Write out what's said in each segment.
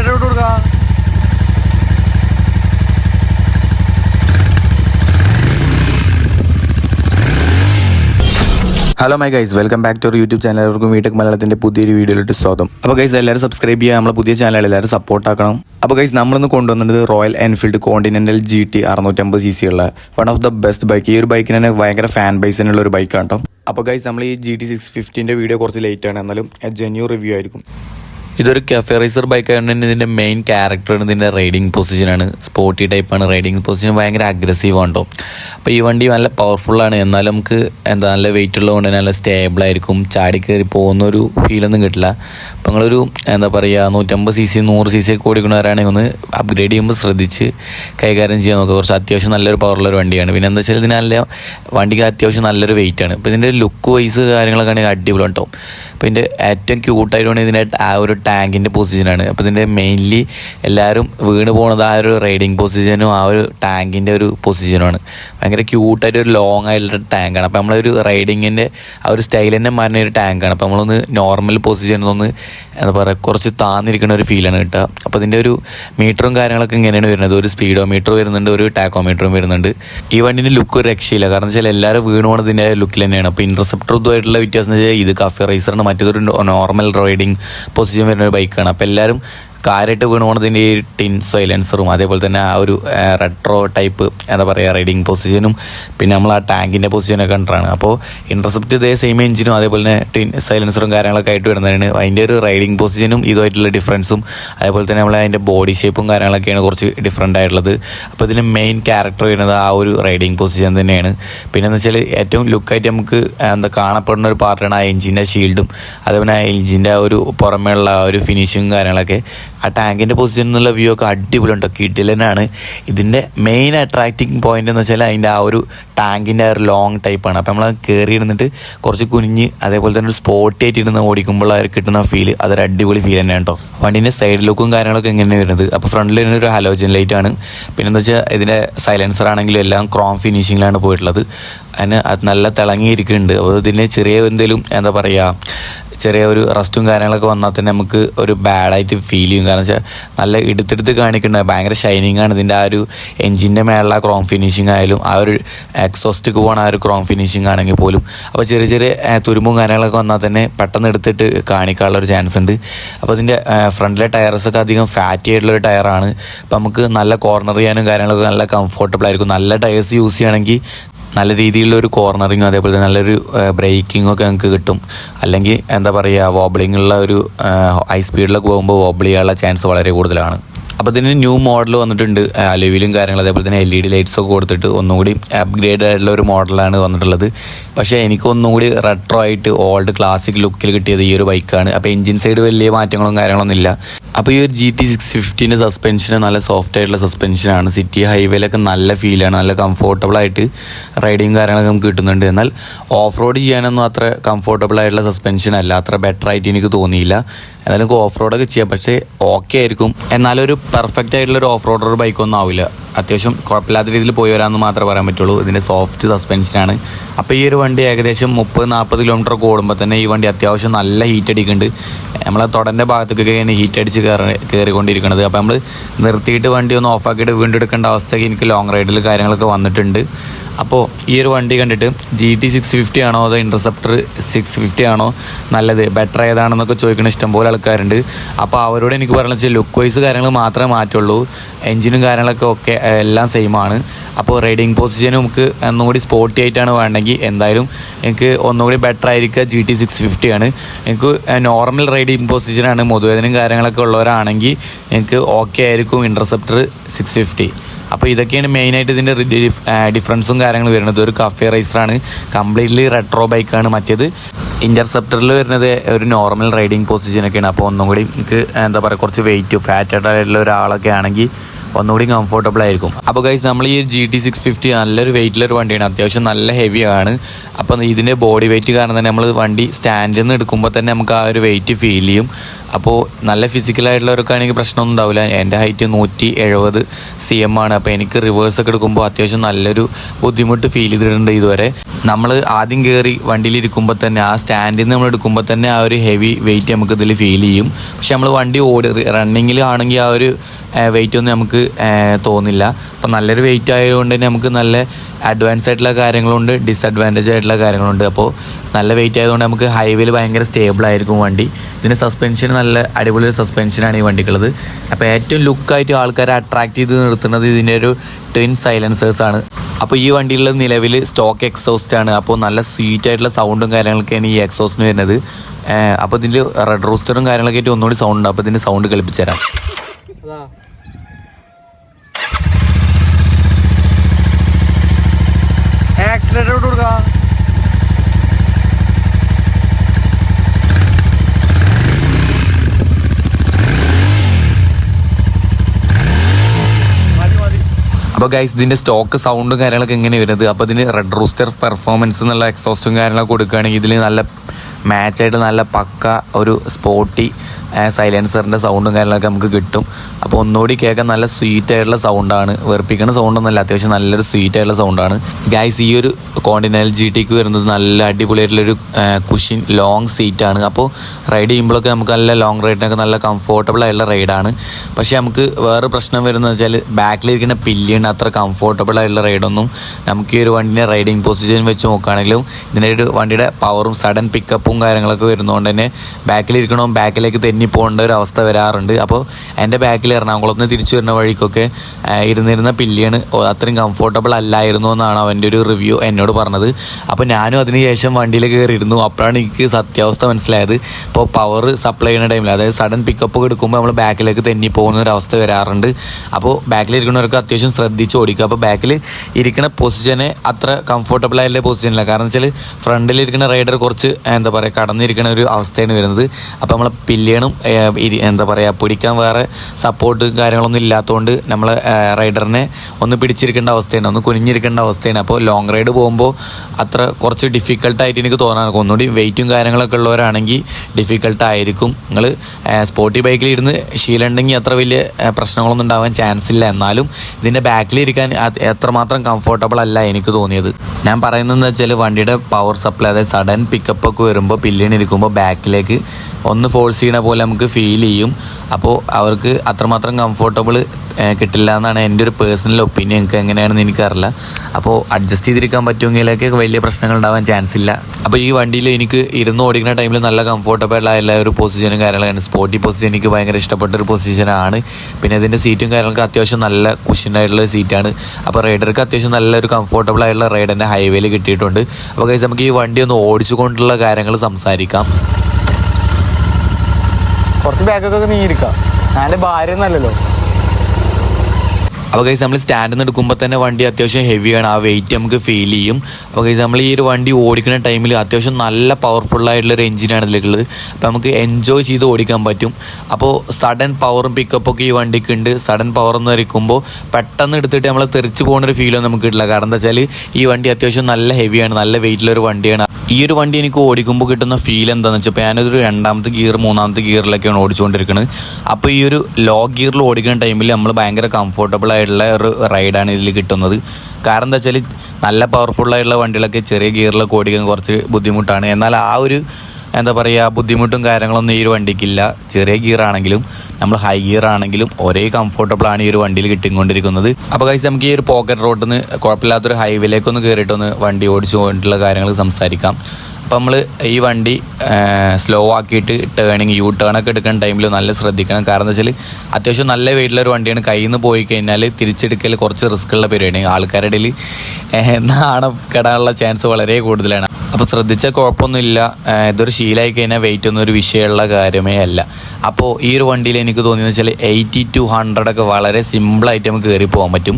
Accelerator ഇട്ട് കൊടുക്കാം. Hello my guys welcome back to our YouTube channel എല്ലാവർക്കും വീട്ടിൽ മലയാളത്തിന്റെ പുതിയൊരു വീഡിയോയിലോട്ട് സ്വാഗതം. അപ്പോൾ ഗൈസ് എല്ലാവരും സബ്സ്ക്രൈബ് ചെയ്യുക നമ്മളെ പുതിയ ചാനൽ എല്ലാവരും സപ്പോർട്ട് ആക്കണം. അപ്പോൾ ഗൈസ് നമ്മളിന്ന് കൊണ്ടുവന്നത് Royal Enfield Continental G T അറുന്നൂറ്റമ്പത് സി സി ഉള്ള one of the best bike ഈ ഒരു ബൈക്കിന് തന്നെ ഭയങ്കര ഫാൻ ബൈസിനുള്ള ഒരു ബൈക്കാണ് കേട്ടോ അപ്പോൾ ഗൈസ് നമ്മൾ ഈ ജി ടി സിക്സ് ഫിഫ്റ്റീന്റെ വീഡിയോ കുറച്ച് ലേറ്റ് ആണ്. എന്നാലും ജെന്യൂ റിവ്യൂ ആയിരിക്കും. ഇതൊരു കഫേ റൈസർ ബൈക്ക് ആയതുകൊണ്ട് ഇതിന്റെ മെയിൻ ക്യാരക്ടറാണ് ഇതിന്റെ റൈഡിങ് പൊസിഷനാണ് സ്പോർട്ടി ടൈപ്പാണ് റൈഡിങ് പൊസിഷൻ ഭയങ്കര അഗ്രസീവ് ഉണ്ടോ അപ്പോൾ ഈ വണ്ടി നല്ല പവർഫുള്ളാണ് എന്നാലും നമുക്ക് എന്താ നല്ല വെയിറ്റ് ഉള്ളതുകൊണ്ട് തന്നെ നല്ല സ്റ്റേബിൾ ആയിരിക്കും. ചാടി കയറി പോകുന്ന ഒരു ഫീലൊന്നും കിട്ടില്ല. അപ്പോൾ നിങ്ങളൊരു എന്താ പറയുക നൂറ്റമ്പത് സി സി നൂറ് സി സി ഒക്കെ ഓടിക്കുന്നവരാണെങ്കിൽ ഒന്ന് അപ്ഗ്രേഡ് ചെയ്യുമ്പോൾ ശ്രദ്ധിച്ച് കൈകാര്യം ചെയ്യാൻ നോക്കുക കുറച്ച് അത്യാവശ്യം നല്ലൊരു പവറുള്ള ഒരു വണ്ടിയാണ്. പിന്നെ എന്താ വെച്ചാൽ ഇതിന് നല്ല വണ്ടിക്ക് അത്യാവശ്യം നല്ലൊരു വെയിറ്റ് ആണ്. ഇപ്പോൾ ഇതിന്റെ ലുക്ക് വൈസ് കാര്യങ്ങളൊക്കെ ആണെങ്കിൽ അടിപൊളി ഉണ്ടാവും അപ്പോൾ ഇതിന്റെ ഏറ്റവും ക്യൂട്ടായിട്ട് ഇതിന്റെ ആ ഒരു ടാങ്കിന്റെ പൊസിഷനാണ്. അപ്പോൾ ഇതിന്റെ മെയിൻലി എല്ലാവരും വീണ് പോകുന്നത് ആ ഒരു റൈഡിങ് പൊസിഷനും ആ ഒരു ടാങ്കിന്റെ ഒരു പൊസിഷനുമാണ് ഭയങ്കര ക്യൂട്ടായിട്ട് ഒരു ലോങ് ആയിട്ടുള്ള ടാങ്കാണ്. അപ്പോൾ നമ്മളൊരു റൈഡിങ്ങിന്റെ ആ ഒരു സ്റ്റൈൽ തന്നെ മാറുന്ന ഒരു ടാങ്കാണ്. അപ്പോൾ നമ്മളൊന്ന് നോർമൽ പൊസിഷനിൽ ഒന്ന് എന്താ പറയുക കുറച്ച് താന്നിരിക്കുന്ന ഒരു ഫീലാണ് കിട്ടുക. അപ്പോൾ ഇതിന്റെ ഒരു മീറ്ററും കാര്യങ്ങളൊക്കെ ഇങ്ങനെയാണ് വരുന്നത്. ഒരു സ്പീഡോ മീറ്റർ വരുന്നുണ്ട് ഒരു ടാക്കോമീറ്ററും വരുന്നുണ്ട്. ഈ വണ്ടിന്റെ ലുക്ക് ഒരു രക്ഷയില്ല. കാരണം വെച്ചാൽ എല്ലാവരും വീണ് പോകുന്നതിന്റെ ലുക്കിൽ തന്നെയാണ്. അപ്പോൾ ഇൻട്രസെപ്റ്റർ ഇതുമായിട്ടുള്ള വ്യത്യാസം എന്ന് വെച്ചാൽ ഇത് കഫേ റൈസറാണ് മറ്റേതൊരു നോർമൽ റൈഡിങ് പൊസിഷൻ ഒരു ബൈക്കാണ് അപ്പോൾ എല്ലാവരും കാര്യമായിട്ട് വീണ് പോണതിന്റെ ഈ ടിൻ സൈലൻസറും അതേപോലെ തന്നെ ആ ഒരു റെട്രോ ടൈപ്പ് എന്താ പറയുക റൈഡിങ് പൊസിഷനും പിന്നെ നമ്മൾ ആ ടാങ്കിന്റെ പൊസിഷനൊക്കെ കണ്ടാണ് അപ്പോൾ ഇന്റർസെപ്റ്റ് ഇതേ സെയിം എഞ്ചിനും അതേപോലെ തന്നെ ടിൻ സൈലൻസറും കാര്യങ്ങളൊക്കെ ആയിട്ട് വരുന്നതാണ് അതിന്റെ ഒരു റൈഡിങ് പൊസിഷനും ഇതുമായിട്ടുള്ള ഡിഫറൻസും അതേപോലെ തന്നെ നമ്മൾ അതിന്റെ ബോഡി ഷേപ്പും കാര്യങ്ങളൊക്കെയാണ് കുറച്ച് ഡിഫറെന്റ് ആയിട്ടുള്ളത്. അപ്പോൾ ഇതിന്റെ മെയിൻ ക്യാരക്ടർ വരുന്നത് ആ ഒരു റൈഡിങ് പൊസിഷൻ തന്നെയാണ്. പിന്നെ എന്ന് വെച്ചാൽ ഏറ്റവും ലുക്കായിട്ട് നമുക്ക് എന്താ കാണപ്പെടുന്ന ഒരു പാർട്ടാണ് ആ എഞ്ചിന്റെ ഷീൽഡും അതേപോലെ ആ എഞ്ചിന്റെ ആ ഒരു പുറമേയുള്ള ആ ഒരു ഫിനിഷിങ്ങും കാര്യങ്ങളൊക്കെ ആ ടാങ്കിന്റെ പൊസിഷൻ എന്നുള്ള വ്യൂ ഒക്കെ അടിപൊളി ഉണ്ടോ കിഡിലനാണ് ഇതിന്റെ മെയിൻ അട്രാക്റ്റിംഗ് പോയിന്റ് എന്ന് വെച്ചാൽ അതിന്റെ ആ ഒരു ടാങ്കിന്റെ ആ ഒരു ലോങ് ടൈപ്പാണ് അപ്പോൾ നമ്മൾ കയറി ഇരുന്നിട്ട് കുറച്ച് കുനിഞ്ഞ് അതേപോലെ തന്നെ ഒരു സ്പോട്ടി ആയിട്ട് ഇരുന്ന് ഓടിക്കുമ്പോൾ അവർ കിട്ടുന്ന ഫീൽ അതൊരു അടിപൊളി ഫീൽ തന്നെയാണ് കേട്ടോ വണ്ടീന്റെ സൈഡ് ലുക്കും കാര്യങ്ങളൊക്കെ എങ്ങനെയാണ് വരുന്നത്. അപ്പോൾ ഫ്രണ്ടിൽ വരുന്ന ഒരു ഹലോജൻ ലൈറ്റ് ആണ്. പിന്നെ എന്താ വെച്ചാൽ ഇതിന്റെ സൈലൻസർ ആണെങ്കിലും എല്ലാം ക്രോം ഫിനിഷിങ്ങിലാണ് പോയിട്ടുള്ളത്. അതിന് അത് നല്ല തിളങ്ങിയിരിക്കുന്നുണ്ട്. അപ്പോൾ ഇതിന് ചെറിയ എന്തെങ്കിലും എന്താ പറയുക ചെറിയ ഒരു റസ്റ്റും കാര്യങ്ങളൊക്കെ വന്നാൽ തന്നെ നമുക്ക് ഒരു ബാഡായിട്ട് ഫീൽ ചെയ്യും. കാരണം വെച്ചാൽ നല്ല എടുത്തെടുത്ത് കാണിക്കേണ്ട ഭയങ്കര ഷൈനിങ് ആണ്. ഇതിന്റെ ആ ഒരു എഞ്ചിന്റെ മേലുള്ള ക്രോം ഫിനിഷിംഗ് ആയാലും ആ ഒരു എക്സോസ്റ്റിക്ക് പോകണ ആ ഒരു ക്രോം ഫിനിഷിംഗ് ആണെങ്കിൽ പോലും. അപ്പോൾ ചെറിയ ചെറിയ തുരുമ്പും കാര്യങ്ങളൊക്കെ വന്നാൽ തന്നെ പെട്ടെന്ന് എടുത്തിട്ട് കാണിക്കാനുള്ള ഒരു ചാൻസ് ഉണ്ട്. അപ്പോൾ ഇതിന്റെ ഫ്രണ്ടിലെ ടയർസൊക്കെ അധികം ഫാറ്റി ആയിട്ടുള്ള ഒരു ടയറാണ് അപ്പോൾ നമുക്ക് നല്ല കോർണർ ചെയ്യാനും കാര്യങ്ങളൊക്കെ നല്ല കംഫർട്ടബിൾ ആയിരിക്കും. നല്ല ടയേഴ്സ് യൂസ് ചെയ്യുകയാണെങ്കിൽ നല്ല രീതിയിലുള്ള ഒരു കോർണറിങ്ങും അതേപോലെ തന്നെ നല്ലൊരു ബ്രേക്കിങ്ങും ഒക്കെ നമുക്ക് കിട്ടും. അല്ലെങ്കിൽ എന്താ പറയുക വോബ്ലിങ്ങുള്ള ഒരു ഹൈ സ്പീഡിലൊക്കെ പോകുമ്പോൾ വോബിൾ ചെയ്യാനുള്ള ചാൻസ് വളരെ കൂടുതലാണ്. അപ്പോൾ ഇതിന് ന്യൂ മോഡൽ വന്നിട്ടുണ്ട്. അലുവിലും കാര്യങ്ങളും അതേപോലെ തന്നെ എൽ ഇ ഡി ലൈറ്റ്സ് ഒക്കെ കൊടുത്തിട്ട് ഒന്നും കൂടി അപ്ഗ്രേഡ് ആയിട്ടുള്ള ഒരു മോഡലാണ് വന്നിട്ടുള്ളത്. പക്ഷേ എനിക്ക് കൂടി റെട്രോ ആയിട്ട് ഓൾഡ് ക്ലാസിക് ലുക്കിൽ കിട്ടിയത് ഈ ഒരു ബൈക്കാണ് അപ്പോൾ എഞ്ചിൻ സൈഡ് വലിയ മാറ്റങ്ങളും കാര്യങ്ങളൊന്നും ഇല്ല. അപ്പോൾ ഈ ഒരു ജി ടി സിക്സ് ഫിഫ്റ്റീന്റെ സസ്പെൻഷൻ നല്ല സോഫ്റ്റ് ആയിട്ടുള്ള സസ്പെൻഷനാണ് സിറ്റി ഹൈവേയിലൊക്കെ നല്ല ഫീലാണ് നല്ല കംഫോർട്ടബിൾ ആയിട്ട് റൈഡിങ് കാര്യങ്ങളൊക്കെ നമുക്ക് കിട്ടുന്നുണ്ട്. എന്നാൽ ഓഫ് റോഡ് ചെയ്യാനൊന്നും അത്ര കംഫോർട്ടബിൾ ആയിട്ടുള്ള സസ്പെൻഷൻ അല്ല. അത്ര ബെറ്റർ ആയിട്ട് എനിക്ക് തോന്നിയില്ല. നമുക്ക് ഓഫ് റോഡൊക്കെ ചെയ്യാം. പക്ഷേ ഓക്കെ ആയിരിക്കും. എന്നാലും ഒരു പെർഫെക്റ്റ് ആയിട്ടുള്ള ഒരു ഓഫ് റോഡർ ബൈക്കൊന്നും ആവില്ല. അത്യാവശ്യം കുഴപ്പമില്ലാത്ത രീതിയിൽ പോയി വരാമെന്ന് മാത്രമേ പറയാൻ പറ്റുള്ളൂ. ഇതിന്റെ സോഫ്റ്റ് സസ്പെൻഷനാണ് അപ്പോൾ ഈ ഒരു വണ്ടി ഏകദേശം മുപ്പത് നാൽപ്പത് കിലോമീറ്റർ ഓടുമ്പോൾ തന്നെ ഈ വണ്ടി അത്യാവശ്യം നല്ല ഹീറ്റ് അടിക്കുന്നുണ്ട്. നമ്മളെ തൊടന്റെ ഭാഗത്തേക്കൊക്കെയാണ് ഹീറ്റ് അടിച്ച് കയറി കയറിക്കൊണ്ടിരിക്കുന്നത് അപ്പോൾ നമ്മൾ നിർത്തിയിട്ട് വണ്ടി ഒന്ന് ഓഫാക്കിയിട്ട് വീണ്ടും എടുക്കേണ്ട അവസ്ഥയ്ക്ക് എനിക്ക് ലോങ് റൈഡിൽ കാര്യങ്ങളൊക്കെ വന്നിട്ടുണ്ട്. അപ്പോൾ ഈ ഒരു വണ്ടി കണ്ടിട്ട് ജി ടി സിക്സ് ഫിഫ്റ്റി ആണോ അതോ ഇന്റർസെപ്റ്റർ സിക്സ് ഫിഫ്റ്റി ആണോ നല്ലത്? ബെറ്റർ ഏതാണെന്നൊക്കെ ചോദിക്കുന്ന ഇഷ്ടംപോലെ ആൾക്കാരുണ്ട്. അപ്പോൾ അവരോട് എനിക്ക് പറയുന്നത് വെച്ചാൽ ലുക്ക് വൈസ് കാര്യങ്ങൾ മാത്രമേ മാറ്റുള്ളൂ. എഞ്ചിനും കാര്യങ്ങളൊക്കെ ഏഹ്, എല്ലാം സെയിം ആണ്. അപ്പോൾ റൈഡിങ് പൊസിഷൻ നമുക്ക് ഒന്നുകൂടി സ്പോട്ടി ആയിട്ടാണ് വേണ്ടെങ്കിൽ എന്തായാലും എനിക്ക് ഒന്നുകൂടി ബെറ്റർ ആയിരിക്കുക. ജി ടി സിക്സ് ഫിഫ്റ്റിയാണ് എനിക്ക് നോർമൽ റൈഡിങ് പൊസിഷനാണ് മുതുവേദനയും കാര്യങ്ങളൊക്കെ ഉള്ളവരാണെങ്കിൽ എനിക്ക് ഓക്കെ ആയിരിക്കും ഇന്റർസെപ്റ്റർ സിക്സ് ഫിഫ്റ്റി അപ്പോൾ ഇതൊക്കെയാണ് മെയിനായിട്ട് ഇതിന്റെ ഡിഫറൻസും കാര്യങ്ങളും വരുന്നത്. ഒരു കഫേ റൈസറാണ് കംപ്ലീറ്റ്ലി റെട്രോ ബൈക്കാണ് മറ്റേത്. ഇന്റർസെപ്റ്ററിൽ വരുന്നത് ഒരു നോർമൽ റൈഡിങ് പൊസിഷനൊക്കെയാണ് അപ്പോൾ ഒന്നും കൂടി എനിക്ക് എന്താ പറയുക കുറച്ച് വെയിറ്റ് ഫാറ്റ് ആയിട്ടുള്ള ഒരാളൊക്കെ ആണെങ്കിൽ ഒന്നുകൂടി കംഫർട്ടബിൾ ആയിരിക്കും. അപ്പോൾ ഗൈസ് നമ്മൾ ഈ ജി ടി സിക്സ് ഫിഫ്റ്റി നല്ലൊരു വെയിറ്റിലൊരു വണ്ടിയാണ്. അത്യാവശ്യം നല്ല ഹെവിയാണ് അപ്പോൾ ഇതിന്റെ ബോഡി വെയിറ്റ് കാരണം തന്നെ നമ്മൾ വണ്ടി സ്റ്റാൻഡിൽ നിന്ന് എടുക്കുമ്പോൾ തന്നെ നമുക്ക് ആ ഒരു വെയിറ്റ് ഫീൽ ചെയ്യും. അപ്പോൾ നല്ല ഫിസിക്കലായിട്ടുള്ളവർക്കാണെങ്കിൽ പ്രശ്നമൊന്നും ഉണ്ടാവില്ല. എന്റെ ഹൈറ്റ് നൂറ്റി എഴുപത് സി എം ആണ്. അപ്പോൾ എനിക്ക് റിവേഴ്സ് ഒക്കെ എടുക്കുമ്പോൾ അത്യാവശ്യം നല്ലൊരു ബുദ്ധിമുട്ട് ഫീൽ ചെയ്തിട്ടുണ്ട് ഇതുവരെ. നമ്മൾ ആദ്യം കയറി വണ്ടിയിലിരിക്കുമ്പോൾ തന്നെ ആ സ്റ്റാൻഡിൽ നിന്ന് നമ്മൾ എടുക്കുമ്പോൾ തന്നെ ആ ഒരു ഹെവി വെയിറ്റ് നമുക്ക് ഇതിൽ ഫീൽ ചെയ്യും. പക്ഷെ നമ്മൾ വണ്ടി ഓടി റണ്ണിങ്ങിൽ ആണെങ്കിൽ ആ ഒരു വെയിറ്റ് ഒന്നും നമുക്ക് ഏഹ്, തോന്നില്ല. അപ്പം നല്ലൊരു വെയിറ്റ് ആയതുകൊണ്ട് തന്നെ നമുക്ക് നല്ല അഡ്വാൻസ് ആയിട്ടുള്ള കാര്യങ്ങളുണ്ട് ഡിസഡ്വാന്റേജ് ആയിട്ടുള്ള കാര്യങ്ങളുണ്ട്. അപ്പോൾ നല്ല വെയിറ്റ് ആയതുകൊണ്ട് നമുക്ക് ഹൈവേയിൽ ഭയങ്കര സ്റ്റേബിൾ ആയിരിക്കും വണ്ടി. ഇതിന്റെ സസ്പെൻഷൻ നല്ല അടിപൊളി സസ്പെൻഷനാണ് ഈ വണ്ടിക്കുള്ളത്. അപ്പോൾ ഏറ്റവും ലുക്കായിട്ട് ആൾക്കാരെ അട്രാക്ട് ചെയ്ത് നിർത്തുന്നത് ഇതിന്റെ ഒരു ട്വിൻ സൈലൻസേഴ്സ് ആണ്. അപ്പോൾ ഈ വണ്ടിയിലുള്ള നിലവിൽ സ്റ്റോക്ക് എക്സോസ്റ്റ് ആണ്. അപ്പോൾ നല്ല സ്വീറ്റ് ആയിട്ടുള്ള സൗണ്ടും കാര്യങ്ങളൊക്കെയാണ് ഈ എക്സോസ്റ്റിന് വരുന്നത്. അപ്പോൾ ഇതിൽ റെഡ് റോസ്റ്ററും കാര്യങ്ങളൊക്കെ ആയിട്ട് ഒന്നുകൂടി സൗണ്ട് ഉണ്ട്. അപ്പോൾ ഇതിന്റെ സൗണ്ട് കളിപ്പിച്ചു തരാം ആക്സിലേറ്റർ കൊടുക്കാം? അപ്പോൾ ഗൈസ് ഇതിന്റെ സ്റ്റോക്ക് സൗണ്ടും കാര്യങ്ങളൊക്കെ എങ്ങനെ വരുന്നത്? അപ്പോൾ ഇതിന് റെഡ് റൂസ്റ്റർ പെർഫോമൻസ് എന്നുള്ള എക്സോസ്റ്റും കാര്യങ്ങളൊക്കെ കൊടുക്കുകയാണെങ്കിൽ ഇതിൽ നല്ല മാച്ചായിട്ട് നല്ല പക്ക ഒരു സ്പോട്ടി സൈലൻസറിന്റെ സൗണ്ടും കാര്യങ്ങളൊക്കെ നമുക്ക് കിട്ടും. അപ്പോൾ ഒന്നുകൂടി കേൾക്കാൻ നല്ല സ്വീറ്റ് ആയിട്ടുള്ള സൗണ്ടാണ് വെറുപ്പിക്കുന്ന സൗണ്ടൊന്നുമല്ല അത്യാവശ്യം നല്ലൊരു സ്വീറ്റ് ആയിട്ടുള്ള സൗണ്ടാണ് ഗൈസ് ഈ ഒരു കോണ്ടിനൽ ജി ടിക്ക് വരുന്നത് നല്ല അടിപൊളിയായിട്ടുള്ളൊരു കുഷിൻ ലോങ് സീറ്റാണ് അപ്പോൾ റൈഡ് ചെയ്യുമ്പോഴൊക്കെ നമുക്ക് നല്ല ലോങ് റൈഡിനൊക്കെ നല്ല കംഫോർട്ടബിൾ ആയിട്ടുള്ള റൈഡാണ് പക്ഷേ നമുക്ക് വേറെ പ്രശ്നം വരുന്നത് വെച്ചാൽ ബാക്കിലിരിക്കുന്ന പില്ലിയാണ് അത്ര കംഫോർട്ടബിൾ ആയിട്ടുള്ള റൈഡൊന്നും നമുക്ക് ഈ ഒരു വണ്ടിന്റെ റൈഡിങ് പൊസിഷൻ വെച്ച് നോക്കുകയാണെങ്കിലും ഇതിന്റെ ഒരു വണ്ടിയുടെ പവറും സഡൻ പിക്കപ്പും കാര്യങ്ങളൊക്കെ വരുന്നതുകൊണ്ട് തന്നെ ബാക്കിലിരിക്കണോ ബാക്കിലേക്ക് തെന്നി പോകേണ്ട ഒരു അവസ്ഥ വരാറുണ്ട്. അപ്പോൾ എന്റെ ബാക്കിൽ എറണാകുളത്ത് നിന്ന് തിരിച്ചു വരുന്ന വഴിക്കൊക്കെ ഇരുന്നിരുന്ന പില്ലിയാണ് അത്രയും കംഫോർട്ടബിൾ അല്ലായിരുന്നു എന്നാണ് അവന്റെ ഒരു റിവ്യൂ എന്നോട് പറഞ്ഞത്. അപ്പോൾ ഞാനും അതിന് ശേഷം വണ്ടിയിൽ കയറിയിരുന്നു അപ്പോഴാണ് എനിക്ക് സത്യാവസ്ഥ മനസ്സിലായത്. ഇപ്പോൾ പവർ സപ്ലൈ ചെയ്യുന്ന ടൈമിൽ അതായത് സഡൻ പിക്കപ്പ് എടുക്കുമ്പോൾ നമ്മൾ ബാക്കിലേക്ക് തെന്നി പോകുന്ന ഒരു അവസ്ഥ വരാറുണ്ട്. അപ്പോൾ ബാക്കിലിരിക്കുന്നവർക്ക് അത്യാവശ്യം ശ്രദ്ധിച്ച് ഓടിക്കുക. അപ്പോൾ ബാക്കിൽ ഇരിക്കുന്ന പൊസിഷനെ അത്ര കംഫോർട്ടബിൾ ആയിട്ടുള്ള പൊസിഷനില്ല കാരണം വെച്ചാൽ ഫ്രണ്ടിലിരിക്കുന്ന റൈഡർ കുറച്ച് എന്താ പറയുക കടന്നിരിക്കുന്ന ഒരു അവസ്ഥയാണ് വരുന്നത്. അപ്പോൾ നമ്മളെ പില്ലിയണും എന്താ പറയുക പിടിക്കാൻ വേറെ സപ്പോർട്ട് കാര്യങ്ങളൊന്നും ഇല്ലാത്തതുകൊണ്ട് നമ്മൾ റൈഡറിനെ ഒന്ന് പിടിച്ചിരിക്കേണ്ട അവസ്ഥയാണ് ഒന്ന് കുനിഞ്ഞിരിക്കേണ്ട അവസ്ഥയാണ്. അപ്പോൾ ലോങ് റൈഡ് പോകുമ്പോൾ അത്ര കുറച്ച് ഡിഫിക്കൽട്ടായിട്ട് എനിക്ക് തോന്നാറ് ഒന്നുകൂടി വെയിറ്റും കാര്യങ്ങളൊക്കെ ഉള്ളവരാണെങ്കിൽ ഡിഫിക്കൽട്ടായിരിക്കും നിങ്ങൾ സ്പോർട്ടി ബൈക്കിലിരുന്ന് ശീലമുണ്ടെങ്കിൽ അത്ര വലിയ പ്രശ്നങ്ങളൊന്നും ഉണ്ടാവാൻ ചാൻസ് ഇല്ല. എന്നാലും ഇതിന്റെ ബാക്കിലിരിക്കാൻ എത്രമാത്രം കംഫോർട്ടബിൾ അല്ല എനിക്ക് തോന്നിയത്. ഞാൻ പറയുന്നതെന്ന് വെച്ചാൽ വണ്ടിയുടെ പവർ സപ്ലൈ അതായത് സഡൻ പിക്കപ്പ് ഒക്കെ വരുമ്പോൾ ഇരിക്കുമ്പോൾ ബാക്കിലേക്ക് ഒന്ന് ഫോഴ്സ് ചെയ്യണ പോലെ നമുക്ക് ഫീൽ ചെയ്യും. അപ്പോൾ അവർക്ക് അത്രമാത്രം കംഫോർട്ടബിൾ കിട്ടില്ല എന്നാണ് എന്റെ ഒരു പേഴ്സണൽ ഒപ്പീനിയൻ എനിക്ക് എങ്ങനെയാണെന്ന് എനിക്കറിയില്ല. അപ്പോൾ അഡ്ജസ്റ്റ് ചെയ്തിരിക്കാൻ പറ്റുമെങ്കിലൊക്കെ വലിയ പ്രശ്നങ്ങൾ ഉണ്ടാവാൻ ചാൻസ് ഇല്ല. അപ്പോൾ ഈ വണ്ടിയിൽ എനിക്ക് ഇരുന്ന് ഓടിക്കുന്ന ടൈമിൽ നല്ല കംഫോർട്ടബിൾ എല്ലാ ഒരു പൊസിഷനും കാര്യങ്ങളാണ് സ്പോർട്ടി പൊസിഷൻ എനിക്ക് ഭയങ്കര ഇഷ്ടപ്പെട്ട ഒരു പൊസിഷനാണ് പിന്നെ ഇതിന്റെ സീറ്റും കാര്യങ്ങളൊക്കെ അത്യാവശ്യം നല്ല കുഷനായിട്ടുള്ള സീറ്റാണ് അപ്പോൾ റൈഡർക്ക് അത്യാവശ്യം നല്ലൊരു കംഫോർട്ടബിൾ ആയിട്ടുള്ള റൈഡ് തന്നെ ഹൈവേയിൽ കിട്ടിയിട്ടുണ്ട്. അപ്പോൾ കഴിച്ച് നമുക്ക് ഈ വണ്ടി ഒന്ന് ഓടിച്ചുകൊണ്ടുള്ള കാര്യങ്ങൾ സംസാരിക്കാം. കുറച്ച് ബാഗൊക്കെ നീ ഇരിക്കാം ഞാൻ ഭാര്യ എന്നല്ലല്ലോ അപ്പോൾ കൈസ് നമ്മൾ സ്റ്റാൻഡിൽ നിന്ന് എടുക്കുമ്പോൾ തന്നെ വണ്ടി അത്യാവശ്യം ഹെവിയാണ് ആ വെയിറ്റ് നമുക്ക് ഫീൽ ചെയ്യും. അപ്പോൾ കൈസ് നമ്മൾ ഈ ഒരു വണ്ടി ഓടിക്കുന്ന ടൈമിൽ അത്യാവശ്യം നല്ല പവർഫുള്ളായിട്ടുള്ള ഒരു എഞ്ചിനാണ് ഇതിലേക്കുള്ളത്. അപ്പോൾ നമുക്ക് എൻജോയ് ചെയ്ത് ഓടിക്കാൻ പറ്റും. അപ്പോൾ സഡൻ പവറും പിക്കപ്പൊക്കെ ഈ വണ്ടിക്ക് ഉണ്ട്. സഡൻ പവർ എന്ന് വരയ്ക്കുമ്പോൾ പെട്ടെന്ന് എടുത്തിട്ട് നമ്മൾ തെറിച്ച് പോകുന്ന ഒരു ഫീലൊന്നും നമുക്ക് കിട്ടില്ല. കാരണം എന്താ വെച്ചാൽ ഈ വണ്ടി അത്യാവശ്യം നല്ല ഹെവിയാണ് നല്ല വെയിറ്റുള്ളൊരു വണ്ടിയാണ്. ഈ ഒരു വണ്ടി എനിക്ക് ഓടിക്കുമ്പോൾ കിട്ടുന്ന ഫീൽ എന്താണെന്ന് വെച്ചാൽ ഇപ്പോൾ ഞാനൊരു രണ്ടാമത്തെ ഗിയർ മൂന്നാമത്തെ ഗിയറിലൊക്കെയാണ് ഓടിച്ചുകൊണ്ടിരിക്കുന്നത് അപ്പോൾ ഈ ഒരു ലോ ഗിയറിൽ ഓടിക്കുന്ന ടൈമിൽ നമ്മൾ ഭയങ്കര കംഫർട്ടബിൾ ആയിട്ടുള്ള ഒരു റൈഡാണ് ഇതിൽ കിട്ടുന്നത്. കാരണം എന്താ വെച്ചാൽ നല്ല പവർഫുൾ ആയിട്ടുള്ള വണ്ടികളൊക്കെ ചെറിയ ഗിയറിലൊക്കെ ഓടിക്കാൻ കുറച്ച് ബുദ്ധിമുട്ടാണ്. എന്നാൽ ആ ഒരു എന്താ പറയുക ബുദ്ധിമുട്ടും കാര്യങ്ങളൊന്നും ഈ ഒരു വണ്ടിക്കില്ല. ചെറിയ ഗിയർ ആണെങ്കിലും നമ്മൾ ഹൈ ഗിയർ ആണെങ്കിലും ഒരേ കംഫർട്ടബിൾ ആണ് ഈ ഒരു വണ്ടിയിൽ കിട്ടിക്കൊണ്ടിരിക്കുന്നത്. അപ്പോൾ കഴിച്ച് നമുക്ക് ഈ ഒരു പോക്കറ്റ് റോഡിൽ നിന്ന് കുഴപ്പമില്ലാത്തൊരു ഹൈവേയിലേക്കൊന്ന് കയറിയിട്ടൊന്ന് വണ്ടി ഓടിച്ചു പോയിട്ടുള്ള കാര്യങ്ങൾ സംസാരിക്കാം. അപ്പോൾ നമ്മൾ ഈ വണ്ടി സ്ലോ ആക്കിയിട്ട് ടേണിങ് യു ഒക്കെ എടുക്കുന്ന ടൈമിൽ നല്ല ശ്രദ്ധിക്കണം. കാരണം എന്താ വെച്ചാൽ അത്യാവശ്യം നല്ല വെയിറ്റുള്ള ഒരു വണ്ടിയാണ്. കയ്യിൽ നിന്ന് പോയി കഴിഞ്ഞാൽ തിരിച്ചെടുക്കൽ കുറച്ച് റിസ്ക്കുള്ള പരിപാടിയാണ് ആൾക്കാരുടെ ഇടയിൽ നാണം കെടാനുള്ള ചാൻസ് വളരെ കൂടുതലാണ്. അപ്പോൾ ശ്രദ്ധിച്ചാൽ കുഴപ്പമൊന്നുമില്ല. ഇതൊരു ശീലമായി കഴിഞ്ഞാൽ വെയിറ്റ് ഒന്നും ഒരു വിഷയമുള്ള കാര്യമേ അല്ല. അപ്പോൾ ഈ ഒരു വണ്ടിയിൽ എനിക്ക് തോന്നിയെന്ന് വെച്ചാൽ എയ്റ്റി ടു ഹൺഡ്രഡ് ഒക്കെ വളരെ സിമ്പിളായിട്ട് നമുക്ക് കയറി പോകാൻ പറ്റും.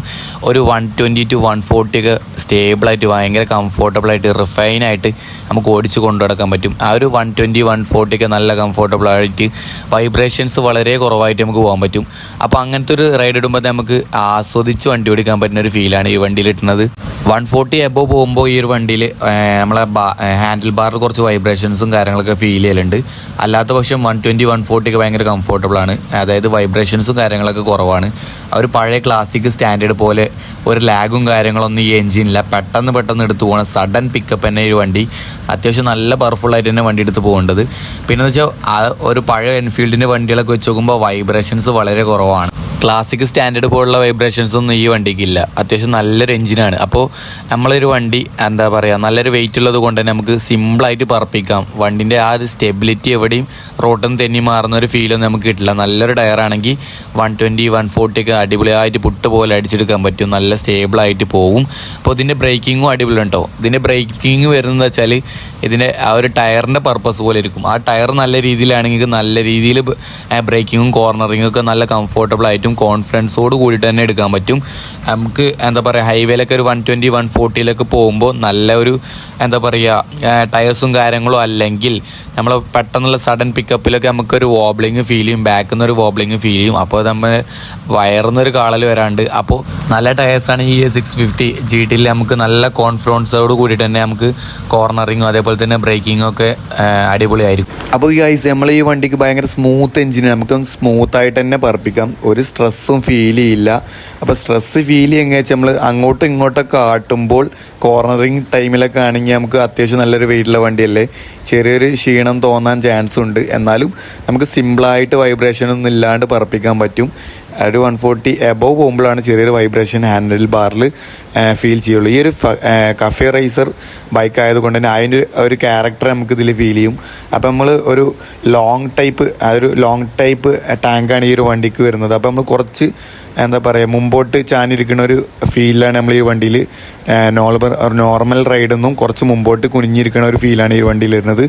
ഒരു one twenty to one forty ഒക്കെ സ്റ്റേബിളായിട്ട് ഭയങ്കര കംഫോർട്ടബിളായിട്ട് റിഫൈനായിട്ട് നമുക്ക് ഓടിച്ച് കൊണ്ടു നടക്കാൻ പറ്റും. ആ ഒരു വൺ ട്വന്റി വൺ ഫോർട്ടി ഒക്കെ നല്ല കംഫോർട്ടബിളായിട്ട് വൈബ്രേഷൻസ് വളരെ കുറവായിട്ട് നമുക്ക് പോകാൻ പറ്റും. അപ്പോൾ അങ്ങനത്തെ ഒരു റൈഡ് ഇടുമ്പോൾ നമുക്ക് ആസ്വദിച്ച് വണ്ടി ഓടിക്കാൻ പറ്റുന്ന ഒരു ഫീലാണ് ഈ വണ്ടിയിൽ ഇട്ടുന്നത് വൺ ഫോർട്ടി എബോ പോകുമ്പോൾ ഈ ഒരു വണ്ടിയിൽ നമ്മളെ ഹാൻഡിൽ ബാറിൽ കുറച്ച് വൈബ്രേഷൻസും കാര്യങ്ങളൊക്കെ ഫീൽ ചെയ്യലുണ്ട്. അല്ലാത്ത പക്ഷം വൺ ട്വന്റി വൺ ഫോർട്ടിക്ക് ഭയങ്കര കംഫോർട്ടബിൾ ആണ്. അതായത് വൈബ്രേഷൻസും കാര്യങ്ങളൊക്കെ കുറവാണ്. ഒരു പഴയ ക്ലാസിക് സ്റ്റാൻഡേർഡ് പോലെ ഒരു ലാഗും കാര്യങ്ങളൊന്നും ഈ എഞ്ചിനില്ല പെട്ടെന്ന് പെട്ടെന്ന് എടുത്തു പോകണം സഡൻ പിക്കപ്പ് തന്നെ ഒരു വണ്ടി. അത്യാവശ്യം നല്ല പവർഫുൾ ആയിട്ട് തന്നെ വണ്ടി എടുത്ത് പോകേണ്ടത്. പിന്നെ വെച്ചാൽ ഒരു പഴയ എൻഫീൽഡിന്റെ വണ്ടികളൊക്കെ വെച്ച് നോക്കുമ്പോൾ വൈബ്രേഷൻസ് വളരെ കുറവാണ്. ക്ലാസിക് സ്റ്റാൻഡേർഡ് പോലുള്ള വൈബ്രേഷൻസ് ഒന്നും ഈ വണ്ടിക്കില്ല അത്യാവശ്യം നല്ലൊരു എഞ്ചിനാണ് അപ്പോൾ നമ്മളൊരു വണ്ടി എന്താ പറയുക നല്ലൊരു വെയിറ്റ് ഉള്ളത് കൊണ്ട് തന്നെ നമുക്ക് സിമ്പിളായിട്ട് പറപ്പിക്കാം. വണ്ടിന്റെ ആ ഒരു സ്റ്റെബിലിറ്റി എവിടെയും റോട്ടും തെന്നി മാറുന്ന ഒരു ഫീലൊന്നും നമുക്ക് കിട്ടില്ല. നല്ലൊരു ടയറാണെങ്കിൽ വൺ ട്വന്റി വൺ ഫോർട്ടി ഒക്കെ അടിപൊളിയായിട്ട് പുട്ട് പോലെ അടിച്ചെടുക്കാൻ പറ്റും. നല്ല സ്റ്റേബിളായിട്ട് പോകും അപ്പോൾ ഇതിന്റെ ബ്രേക്കിങ്ങും അടിപൊളി കേട്ടോ ഇതിന്റെ ബ്രേക്കിംഗ് വരുന്നത് വെച്ചാൽ ഇതിന്റെ ആ ഒരു ടയറിന്റെ പർപ്പസ് പോലെ ഇരിക്കും. ആ ടയർ നല്ല രീതിയിലാണെങ്കിൽ നല്ല രീതിയിൽ ബ്രേക്കിങ്ങും കോർണറിങ്ങും ഒക്കെ നല്ല കംഫോർട്ടബിൾ ആയിട്ടും കോൺഫിഡൻസോട് കൂടിയിട്ട് തന്നെ എടുക്കാൻ പറ്റും. നമുക്ക് എന്താ പറയുക ഹൈവേയിലൊക്കെ ഒരു വൺ ട്വന്റി വൺ ഫോർട്ടിയിലൊക്കെ പോകുമ്പോൾ നല്ല ഒരു എന്താ പറയുക ടയേഴ്സും കാര്യങ്ങളും അല്ലെങ്കിൽ നമ്മൾ പെട്ടെന്നുള്ള സഡൻ പിക്കപ്പിലൊക്കെ നമുക്കൊരു വോബ്ലിങ് ഫീൽ ചെയ്യും ബാക്കിൽ നിന്ന് ഒരു വോബ്ലിങ് ഫീൽ ചെയ്യും. അപ്പോൾ നമ്മൾ വയറുന്നൊരു കാളൽ വരാണ്ട്. അപ്പോൾ നല്ല ടയേഴ്സാണ് ഈ സിക്സ് ഫിഫ്റ്റി ജി ടിയിൽ നമുക്ക് നല്ല കോൺഫിഡൻസോട് കൂടിയിട്ട് തന്നെ നമുക്ക് കോർണറിങ്ങും അതേപോലെ തന്നെ ബ്രേക്കിങ്ങും ഒക്കെ അടിപൊളിയായിരിക്കും. അപ്പോൾ ഈ ഐസ് നമ്മൾ ഈ വണ്ടിക്ക് ഭയങ്കര സ്മൂത്ത് എഞ്ചിന് നമുക്ക് സ്മൂത്ത് ആയിട്ട് തന്നെ പറപ്പിക്കാം. ഒരു സ്ട്രെസ്സും ഫീൽ ചെയ്യില്ല. അപ്പോൾ സ്ട്രെസ്സ് ഫീൽ ചെയ്യുക വെച്ചാൽ നമ്മൾ അങ്ങോട്ടും ഇങ്ങോട്ടൊക്കെ ആട്ടുമ്പോൾ കോർണറിങ് ടൈമിലൊക്കെ ആണെങ്കിൽ നമുക്ക് അത്യാവശ്യം നല്ലൊരു വെയിറ്റുള്ള വണ്ടിയല്ലേ? ചെറിയൊരു ക്ഷീണം തോന്നാൻ ചാൻസ് ഉണ്ട്. എന്നാലും നമുക്ക് സിമ്പിളായിട്ട് വൈബ്രേഷൻ ഒന്നും ഇല്ലാണ്ട് പറപ്പിക്കാൻ പറ്റും. ഒരു വൺ ഫോർട്ടി എബവ് പോകുമ്പോഴാണ് ചെറിയൊരു വൈബ്രേഷൻ ഹാൻഡിൽ ബാറിൽ ഫീൽ ചെയ്യുള്ളൂ. ഈ ഒരു കഫേ റൈസർ ബൈക്ക് ആയതുകൊണ്ട് തന്നെ അതിന്റെ ഒരു ക്യാരക്ടർ നമുക്ക് ഇതിൽ ഫീൽ ചെയ്യും. അപ്പം നമ്മൾ ഒരു ലോങ് ടൈപ്പ് ഒരു ലോങ് ടൈപ്പ് ടാങ്കാണ് ഈ ഒരു വണ്ടിക്ക് വരുന്നത്. അപ്പം നമ്മൾ കുറച്ച് എന്താ പറയുക മുമ്പോട്ട് ചാനിരിക്കുന്ന ഒരു ഫീലാണ് നമ്മൾ ഈ വണ്ടിയിൽ നോർമൽ നോർമൽ റൈഡൊന്നും കുറച്ച് മുമ്പോട്ട് കുനിഞ്ഞിരിക്കുന്ന ഒരു ഫീലാണ് ഈ വണ്ടിയിൽ വരുന്നത്.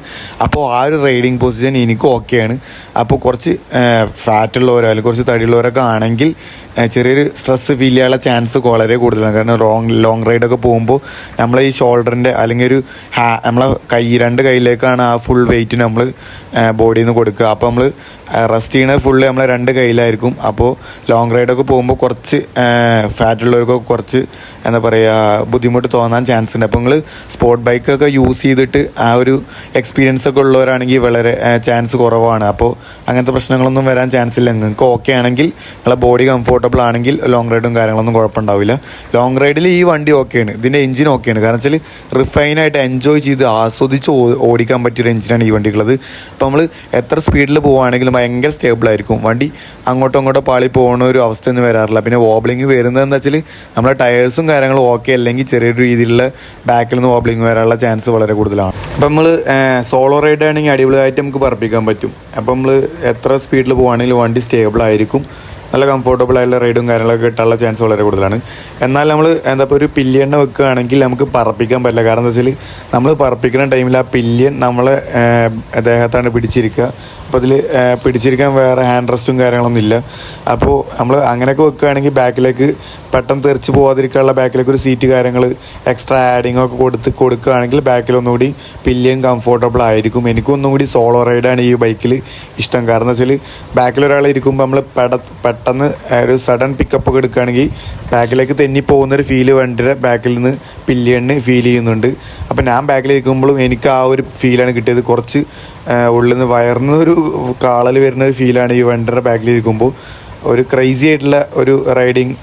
അപ്പോൾ ആ ഒരു റൈഡിങ് പൊസിഷൻ എനിക്ക് ഓക്കെയാണ് അപ്പോൾ കുറച്ച് ഫാറ്റ് ഉള്ളവരോ അല്ലെങ്കിൽ കുറച്ച് തടിയുള്ളവരൊക്കെ ആണെങ്കിൽ ചെറിയൊരു സ്ട്രെസ് ഫീൽ ചെയ്യാനുള്ള ചാൻസ് വളരെ കൂടുതലാണ്. കാരണം റോങ് ലോങ് റൈഡൊക്കെ പോകുമ്പോൾ നമ്മൾ ഈ ഷോൾഡറിന്റെ അല്ലെങ്കിൽ ഒരു ഹാ നമ്മളെ കൈ രണ്ട് കൈയിലേക്കാണ് ആ ഫുൾ വെയിറ്റ് നമ്മൾ ബോഡിയിൽ നിന്ന് കൊടുക്കുക. അപ്പോൾ നമ്മൾ റെസ്റ്റ് ചെയ്യണത് ഫുൾ നമ്മളെ രണ്ട് കയ്യിലായിരിക്കും അപ്പോൾ ലോങ് റൈഡൊക്കെ പോകുമ്പോൾ കുറച്ച് ഫാറ്റുള്ളവർക്കൊക്കെ കുറച്ച് എന്താ പറയുക ബുദ്ധിമുട്ട് തോന്നാൻ ചാൻസ് ഉണ്ട്. അപ്പോൾ നിങ്ങൾ സ്പോർട്ട് ബൈക്കൊക്കെ യൂസ് ചെയ്തിട്ട് ആ ഒരു എക്സ്പീരിയൻസ് ഒക്കെ ഉള്ളവരാണെങ്കിൽ വളരെ ചാൻസ് കുറവാണ്. അപ്പോൾ അങ്ങനത്തെ പ്രശ്നങ്ങളൊന്നും വരാൻ ചാൻസ് ഇല്ല. നിങ്ങൾക്ക് ഓക്കെ ആണെങ്കിൽ നിങ്ങളെ ബോഡി കംഫോർട്ടബിൾ ആണെങ്കിൽ ലോങ് റൈഡും കാര്യങ്ങളൊന്നും കുഴപ്പമുണ്ടാവില്ല. ലോങ് റൈഡിൽ ഈ വണ്ടി ഓക്കെയാണ് ഇതിന്റെ എഞ്ചിൻ ഓക്കെയാണ് കാരണം വെച്ചാൽ റിഫൈനായിട്ട് എൻജോയ് ചെയ്ത് ആസ്വദിച്ച് ഓടിക്കാൻ പറ്റിയൊരു എഞ്ചിനാണ് ഈ വണ്ടിക്കുള്ളത്. അപ്പോൾ നമ്മൾ എത്ര സ്പീഡിൽ പോവുകയാണെങ്കിലും ഭയങ്കര സ്റ്റേബിൾ ആയിരിക്കും. വണ്ടി അങ്ങോട്ടും ഇങ്ങോട്ടും പാളി പോകുന്ന ഒരു അവസ്ഥയൊന്നും വരാറില്ല. പിന്നെ വോബ്ലിങ് വരുന്നതെന്ന് വെച്ചാൽ നമ്മുടെ ടയേഴ്സും കാര്യങ്ങളും ഓക്കെ അല്ലെങ്കിൽ ചെറിയൊരു രീതിയിലുള്ള ബാക്കിൽ നിന്ന് വോബ്ലിങ് വരാനുള്ള ചാൻസ് വളരെ കൂടുതലാണ്. അപ്പം നമ്മൾ സോളോ റൈഡ് ആണെങ്കിൽ അടിപൊളിയായിട്ട് നമുക്ക് പറപ്പിക്കാൻ പറ്റും. അപ്പം നമ്മൾ എത്ര സ്പീഡിൽ പോവുകയാണെങ്കിലും വണ്ടി സ്റ്റേബിൾ ആയിരിക്കും. നല്ല കംഫോർട്ടബിൾ ആയിട്ടുള്ള റൈഡും കാര്യങ്ങളൊക്കെ കിട്ടാനുള്ള ചാൻസ് വളരെ കൂടുതലാണ്. എന്നാൽ നമ്മൾ എന്താ ഇപ്പോൾ ഒരു പില്ലിയണ്ണ വെക്കുകയാണെങ്കിൽ നമുക്ക് പറപ്പിക്കാൻ പറ്റില്ല. കാരണം എന്താ വെച്ചാൽ നമ്മൾ പറപ്പിക്കുന്ന ടൈമിൽ ആ പില്ലിയൻ നമ്മളെ ദേഹത്താണ് പിടിച്ചിരിക്കുക. അപ്പോൾ അതിൽ പിടിച്ചിരിക്കാൻ വേറെ ഹാൻഡ് റെസ്റ്റും കാര്യങ്ങളൊന്നും ഇല്ല. അപ്പോൾ നമ്മൾ അങ്ങനെയൊക്കെ വെക്കുകയാണെങ്കിൽ ബാക്കിലേക്ക് പെട്ടെന്ന് തെറിച്ച് പോകാതിരിക്കാനുള്ള ബാക്കിലേക്ക് ഒരു സീറ്റ് കാര്യങ്ങൾ എക്സ്ട്രാ ആഡിങ് ഒക്കെ കൊടുത്ത് കൊടുക്കുകയാണെങ്കിൽ ബാക്കിൽ ഒന്നുകൂടി പില്ലിയൻ കംഫോർട്ടബിൾ ആയിരിക്കും. എനിക്കൊന്നും കൂടി സോളോ റൈഡാണ് ഈ ബൈക്കിൽ ഇഷ്ടം. കാരണം വെച്ചാൽ ബാക്കിൽ ഒരാൾ ഇരിക്കുമ്പോൾ നമ്മൾ പെട പെട്ടെന്ന് ഒരു സഡൻ പിക്കപ്പ് ഒക്കെ എടുക്കുകയാണെങ്കിൽ ബാക്കിലേക്ക് തെന്നി പോകുന്നൊരു ഫീൽ വണ്ടിയുടെ ബാക്കിൽ നിന്ന് പില്യണ് ഫീൽ ചെയ്യുന്നുണ്ട്. അപ്പോൾ ഞാൻ ബാക്കിലിരിക്കുമ്പോഴും എനിക്ക് ആ ഒരു ഫീലാണ് കിട്ടിയത്. കുറച്ച് ഉള്ളിൽ നിന്ന് വയർന്ന ഒരു കാളൽ വരുന്ന ഒരു ഫീലാണ് ഈ വണ്ടിയുടെ ബാക്കിൽ ഇരിക്കുമ്പോൾ ഒരു ക്രൈസി ആയിട്ടുള്ള ഒരു റൈഡിങ്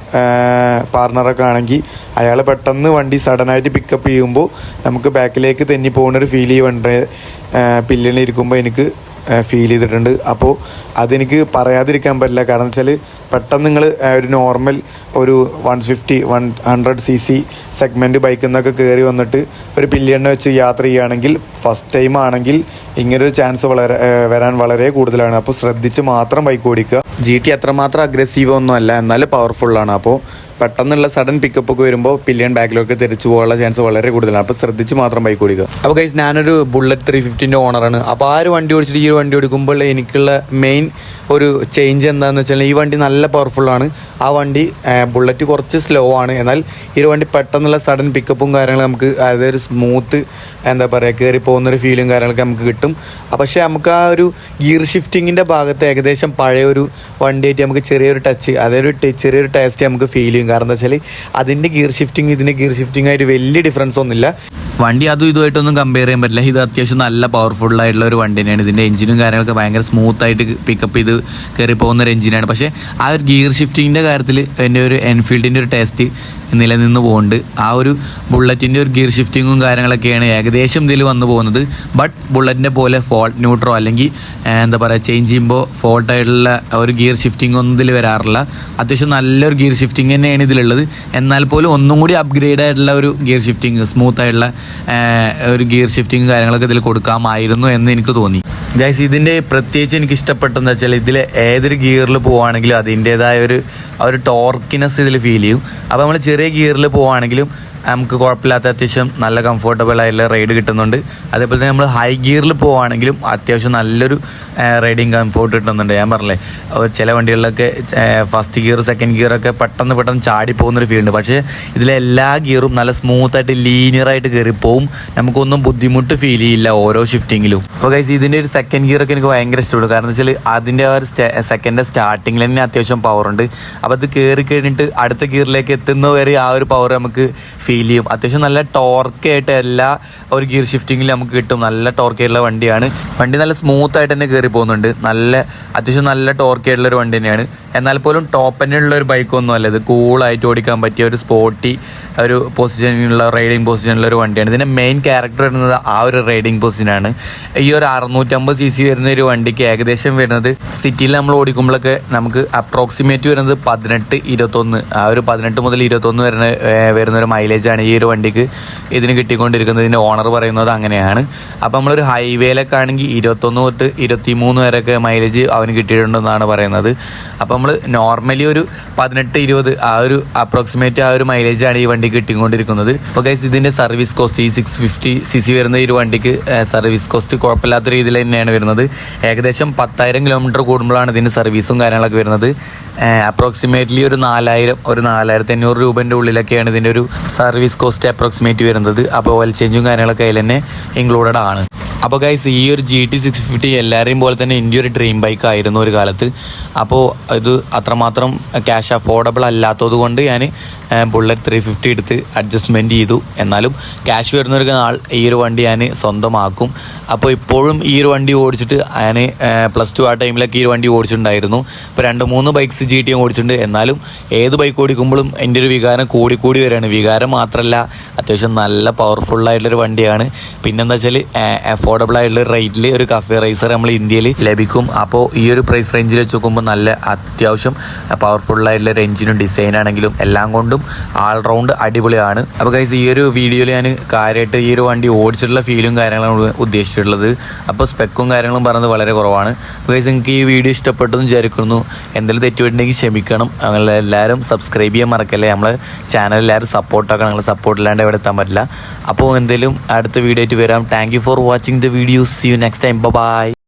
പാർട്ണറൊക്കെ ആണെങ്കിൽ അയാൾ പെട്ടെന്ന് വണ്ടി സഡനായിട്ട് പിക്കപ്പ് ചെയ്യുമ്പോൾ നമുക്ക് ബാക്കിലേക്ക് തെന്നി പോകുന്ന ഒരു ഫീൽ ഈ വണ്ടി പില്ലണി ഇരിക്കുമ്പോൾ എനിക്ക് ഫീൽ ചെയ്തിട്ടുണ്ട്. അപ്പോൾ അതെനിക്ക് പറയാതിരിക്കാൻ പറ്റില്ല. കാരണം വെച്ചാൽ പെട്ടെന്ന് നിങ്ങൾ ഒരു നോർമൽ ഒരു one fifty one hundred C C segment ബൈക്കിൽ നിന്നൊക്കെ കയറി വന്നിട്ട് ഒരു പില്ലിയണ്ണ വെച്ച് യാത്ര ചെയ്യുകയാണെങ്കിൽ ഫസ്റ്റ് ടൈം ആണെങ്കിൽ ഇങ്ങനൊരു ചാൻസ് വളരെ വരാൻ വളരെ കൂടുതലാണ്. അപ്പോൾ ശ്രദ്ധിച്ച് മാത്രം ബൈക്ക് ഓടിക്കുക. ജി ടി അത്രമാത്രം അഗ്രസീവ് ഒന്നും അല്ല എന്നാൽ പവർഫുള്ളാണ് അപ്പോൾ പെട്ടെന്നുള്ള സഡൻ പിക്കപ്പ് ഒക്കെ വരുമ്പോൾ പില്ലിയൻ ബാക്കിലേക്ക് തിരിച്ചു പോകാനുള്ള ചാൻസ് വളരെ കൂടുതലാണ്. അപ്പോൾ ശ്രദ്ധിച്ച് മാത്രം ബൈക്ക് ഓടിക്കുക. അപ്പോൾ ഗൈസ് ഞാനൊരു ബുള്ളറ്റ് ത്രീ ഫിഫ്റ്റിന്റെ ഓണറാണ് അപ്പോൾ ആ ഒരു വണ്ടി ഓടിച്ചിട്ട് ഈ ഒരു വണ്ടി ഓടിക്കുമ്പോൾ എനിക്കുള്ള മെയിൻ ഒരു ചേഞ്ച് എന്താണെന്ന് വെച്ചാൽ ഈ വണ്ടി നല്ല പവർഫുള്ളാണ് ആ വണ്ടി ബുള്ളറ്റ് കുറച്ച് സ്ലോ ആണ്. എന്നാൽ ഈ ഒരു വണ്ടി പെട്ടെന്നുള്ള സഡൻ പിക്കപ്പും കാര്യങ്ങളും നമുക്ക് അതായത് ഒരു സ്മൂത്ത് എന്താ പറയുക കയറി പോകുന്നൊരു ഫീലും കാര്യങ്ങളൊക്കെ നമുക്ക് ആ, പക്ഷേ നമുക്ക് ആ ഒരു ഗിയർ ഷിഫ്റ്റിങ്ങിന്റെ ഭാഗത്ത് ഏകദേശം പഴയ ഒരു വണ്ടിയായിട്ട് നമുക്ക് ചെറിയൊരു ടച്ച് അതൊരു ചെറിയൊരു ടേസ്റ്റ് നമുക്ക് ഫീൽ ചെയ്യും. കാരണം എന്താ വെച്ചാൽ അതിന്റെ ഗിയർ ഷിഫ്റ്റിംഗ് ഇതിന്റെ ഗിയർ ഷിഫ്റ്റിംഗ് ആയിട്ട് വലിയ ഡിഫറൻസ് ഒന്നുമില്ല. വണ്ടി അതും ഇതുമായിട്ടൊന്നും കമ്പയർ ചെയ്യാൻ പറ്റില്ല. ഇത് അത്യാവശ്യം നല്ല പവർഫുൾ ആയിട്ടുള്ള ഒരു വണ്ടി തന്നെയാണ് ഇതിന്റെ എഞ്ചിനും കാര്യങ്ങളൊക്കെ ഭയങ്കര സ്മൂത്ത് ആയിട്ട് പിക്കപ്പ് ചെയ്ത് കയറി പോകുന്ന ഒരു എഞ്ചിനാണ് പക്ഷേ ആ ഒരു ഗിയർ ഷിഫ്റ്റിങ്ങിന്റെ കാര്യത്തിൽ എന്റെ ഒരു എൻഫീൽഡിന്റെ ഒരു ടേസ്റ്റ് നിലനിന്ന് പോകുന്നുണ്ട് ആ ഒരു ബുള്ളറ്റിന്റെ ഒരു ഗിയർ ഷിഫ്റ്റിങ്ങും കാര്യങ്ങളൊക്കെയാണ് ഏകദേശം ഇതിൽ വന്നു പോകുന്നത്. ബട്ട് ബുള്ളറ്റിന്റെ പോലെ ഫോൾട്ട് ന്യൂട്രോ അല്ലെങ്കിൽ എന്താ പറയുക ചേഞ്ച് ചെയ്യുമ്പോൾ ഫോൾട്ടായിട്ടുള്ള ഒരു ഗിയർ ഷിഫ്റ്റിംഗ് ഒന്നും ഇതിൽ വരാറില്ല. അത്യാവശ്യം നല്ലൊരു ഗിയർ ഷിഫ്റ്റിംഗ് തന്നെയാണ് ഇതിലുള്ളത്. എന്നാൽ പോലും ഒന്നും കൂടി അപ്ഗ്രേഡ് ആയിട്ടുള്ള ഒരു ഗിയർ ഷിഫ്റ്റിംഗ് സ്മൂത്ത് ആയിട്ടുള്ള ഒരു ഗിയർ ഷിഫ്റ്റിംഗ് കാര്യങ്ങളൊക്കെ ഇതിൽ കൊടുക്കാമായിരുന്നു എന്ന് എനിക്ക് തോന്നി. ഗൈസ് ഇതിന്റെ പ്രത്യേകിച്ച് എനിക്ക് ഇഷ്ടപ്പെട്ടെന്ന് വെച്ചാൽ ഇതിൽ ഏതൊരു ഗിയറിൽ പോവുകയാണെങ്കിലും അതിന്റേതായ ഒരു ഒരു ടോർക്കിനെസ് ഇതിൽ ഫീൽ ചെയ്യും. അപ്പോൾ നമ്മൾ ചെറിയ ഗിയറിൽ പോവുകയാണെങ്കിലും നമുക്ക് കുഴപ്പമില്ലാത്ത അത്യാവശ്യം നല്ല കംഫർട്ടബിൾ ആയിട്ടുള്ള റൈഡ് കിട്ടുന്നുണ്ട്. അതേപോലെ തന്നെ നമ്മൾ ഹൈ ഗിയറിൽ പോവുകയാണെങ്കിലും അത്യാവശ്യം നല്ലൊരു റൈഡിങ് കംഫോർട്ട് കിട്ടുന്നുണ്ട്. ഞാൻ പറഞ്ഞില്ലേ ചില വണ്ടികളിലൊക്കെ ഫസ്റ്റ് ഗിയർ സെക്കൻഡ് ഗിയറൊക്കെ പെട്ടെന്ന് പെട്ടെന്ന് ചാടി പോകുന്നൊരു ഫീൽ ഉണ്ട്. പക്ഷേ ഇതിലെ എല്ലാ ഗിയറും നല്ല സ്മൂത്തായിട്ട് ലീനിയറായിട്ട് കയറി പോവും. നമുക്കൊന്നും ബുദ്ധിമുട്ട് ഫീൽ ചെയ്യില്ല ഓരോ ഷിഫ്റ്റിങ്ങിലും അപ്പോൾ ഗൈസ് ഇതിന്റെ ഒരു സെക്കൻഡ് ഗിയറൊക്കെ എനിക്ക് ഭയങ്കര ഇഷ്ടപ്പെട്ടു കാരണം വെച്ചാൽ അതിന്റെ ആ ഒരു സെക്കൻഡ് സ്റ്റാർട്ടിങ്ങിൽ തന്നെ അത്യാവശ്യം പവറുണ്ട് അപ്പോൾ അത് കയറി കഴിഞ്ഞിട്ട് അടുത്ത ഗിയറിലേക്ക് എത്തുന്നവരെ ആ ഒരു പവർ നമുക്ക് ഫീൽ ചെയ്യും. അത്യാവശ്യം നല്ല ടോർക്കായിട്ട് എല്ലാ ഒരു ഗിയർ ഷിഫ്റ്റിങ്ങിൽ നമുക്ക് കിട്ടും. നല്ല ടോർക്കായിട്ടുള്ള വണ്ടിയാണ്. വണ്ടി നല്ല സ്മൂത്ത് ആയിട്ട് തന്നെ കയറി പോകുന്നുണ്ട്. നല്ല അത്യാവശ്യം നല്ല ടോർക്കായിട്ടുള്ള ഒരു വണ്ടി തന്നെയാണ്. എന്നാൽ പോലും ടോപ്പ് ഉള്ള ഒരു ബൈക്കൊന്നും അല്ല. ഇത് കൂളായിട്ട് ഓടിക്കാൻ പറ്റിയ ഒരു സ്പോർട്ടി ഒരു പൊസിഷനിലുള്ള റൈഡിങ് പൊസിഷനിലുള്ള ഒരു വണ്ടിയാണ്. ഇതിന്റെ മെയിൻ ക്യാരക്ടർ വരുന്നത് ആ ഒരു റൈഡിങ് പൊസിഷനാണ് ഈ ഒരു അറുന്നൂറ്റമ്പത് സി സി വരുന്ന ഒരു വണ്ടിക്ക് ഏകദേശം വരുന്നത് സിറ്റിയിൽ നമ്മൾ ഓടിക്കുമ്പോഴൊക്കെ നമുക്ക് അപ്രോക്സിമേറ്റ് വരുന്നത് പതിനെട്ട് ഇരുപത്തൊന്ന്. ആ ഒരു പതിനെട്ട് മുതൽ ഇരുപത്തൊന്ന് വരുന്ന വരുന്ന ഒരു മൈലേജാണ് ഈ ഒരു വണ്ടിക്ക് ഇതിന് കിട്ടിക്കൊണ്ടിരിക്കുന്നത്. ഇതിന്റെ ഓണർ പറയുന്നത് അങ്ങനെയാണ്. അപ്പോൾ നമ്മളൊരു ഹൈവേയിലൊക്കെ ആണെങ്കിൽ ഇരുപത്തൊന്ന് തൊട്ട് ഇരുപത്തി മൂന്ന് വരെയൊക്കെ മൈലേജ് അവന് കിട്ടിയിട്ടുണ്ടെന്നാണ് പറയുന്നത്. അപ്പോൾ നമ്മൾ നോർമലി ഒരു പതിനെട്ട് ഇരുപത് ആ ഒരു അപ്രോക്സിമേറ്റ് ആ ഒരു മൈലേജാണ് ഈ വണ്ടി കിട്ടിക്കൊണ്ടിരിക്കുന്നത്. അപ്പോൾ ഗൈസ് ഇതിന്റെ സർവീസ് കോസ്റ്റ് ഈ സിക്സ് ഫിഫ്റ്റി സി സി വരുന്ന ഈ ഒരു വണ്ടിക്ക് സർവീസ് കോസ്റ്റ് കുഴപ്പമില്ലാത്ത രീതിയിൽ തന്നെയാണ് വരുന്നത്. ഏകദേശം പത്തായിരം കിലോമീറ്റർ കൂടുമ്പോഴാണ് ഇതിന്റെ സർവീസും കാര്യങ്ങളൊക്കെ വരുന്നത്. അപ്രോക്സിമേറ്റ്ലി ഒരു നാലായിരം ഒരു നാലായിരത്തി അഞ്ഞൂറ് രൂപേന്റെ ഉള്ളിലൊക്കെയാണ് ഇതിന്റെ ഒരു സർവീസ് കോസ്റ്റ് അപ്രോക്സിമേറ്റ് വരുന്നത് അപ്പോൾ ഓയിൽ ചേഞ്ചും കാര്യങ്ങളൊക്കെ അതിൽ തന്നെ ഇൻക്ലൂഡഡ് ആണ്. അപ്പോൾ ഗൈസ് ഈ ഒരു ജി ടി സിക്സ് ഫിഫ്റ്റി എല്ലാവരെയും പോലെ തന്നെ എന്റെ ഒരു ഡ്രീം ബൈക്ക് ആയിരുന്നു ഒരു കാലത്ത്. അപ്പോൾ ഇത് അത്രമാത്രം ക്യാഷ് അഫോർഡബിൾ അല്ലാത്തത് കൊണ്ട് ഞാൻ ബുള്ളറ്റ് ത്രീ ഫിഫ്റ്റി എടുത്ത് അഡ്ജസ്റ്റ്മെന്റ് ചെയ്തു. എന്നാലും ക്യാഷ് വരുന്നൊരു നാൾ ഈ ഒരു വണ്ടി ഞാൻ സ്വന്തമാക്കും. അപ്പോൾ ഇപ്പോഴും ഈ ഒരു വണ്ടി ഓടിച്ചിട്ട് ഞാൻ പ്ലസ് ടു ആ ടൈമിലൊക്കെ ഈ ഒരു വണ്ടി ഓടിച്ചിട്ടുണ്ടായിരുന്നു. ഇപ്പോൾ രണ്ട് മൂന്ന് ബൈക്ക്സ് ജി ടി ഓടിച്ചിട്ടുണ്ട്. എന്നാലും ഏത് ബൈക്ക് ഓടിക്കുമ്പോഴും എന്റെ ഒരു വികാരം കൂടി കൂടി വരികയാണ്. വികാരം മാത്രമല്ല അത്യാവശ്യം നല്ല പവർഫുൾ ആയിട്ടുള്ളൊരു വണ്ടിയാണ്. പിന്നെന്താ വെച്ചാൽ അഫോർഡബിൾ ആയിട്ടുള്ള റേറ്റിൽ ഒരു കഫേ റൈസർ നമ്മൾ ഇന്ത്യയിൽ ലഭിക്കും. അപ്പോൾ ഈ ഒരു പ്രൈസ് റേഞ്ചിൽ വെച്ച് നോക്കുമ്പോൾ നല്ല അത്യാവശ്യം പവർഫുൾ ആയിട്ടുള്ള ഒരു എഞ്ചിനും ഡിസൈൻ ആണെങ്കിലും എല്ലാം കൊണ്ടും ഓൾറൗണ്ട് അടിപൊളിയാണ്. അപ്പോൾ ഗൈസ് ഈ ഒരു വീഡിയോയിൽ ഞാൻ കാര്യമായിട്ട് ഈ ഒരു വണ്ടി ഓടിച്ചിട്ടുള്ള ഫീലും കാര്യങ്ങളാണ് ഉദ്ദേശിച്ചിട്ടുള്ളത്. അപ്പോൾ സ്പെക്കും കാര്യങ്ങളും പറഞ്ഞത് വളരെ കുറവാണ്. ഗൈസ് നിങ്ങൾക്ക് ഈ വീഡിയോ ഇഷ്ടപ്പെട്ടെന്ന് വിചാരിക്കുന്നു. എന്തെങ്കിലും തെറ്റുപറ്റുണ്ടെങ്കിൽ ക്ഷമിക്കണം. അങ്ങനെ എല്ലാവരും സബ്സ്ക്രൈബ് ചെയ്യാൻ മറക്കല്ലേ? നമ്മളെ ചാനൽ എല്ലാവരും സപ്പോർട്ടാക്കണം നിങ്ങളെ സപ്പോർട്ട് ഇല്ലാണ്ട് എവിടെ എത്താൻ പറ്റില്ല. അപ്പോൾ എന്തെങ്കിലും അടുത്ത വീഡിയോ ആയിട്ട് വരാം. Thank you for watching the videos you next time bye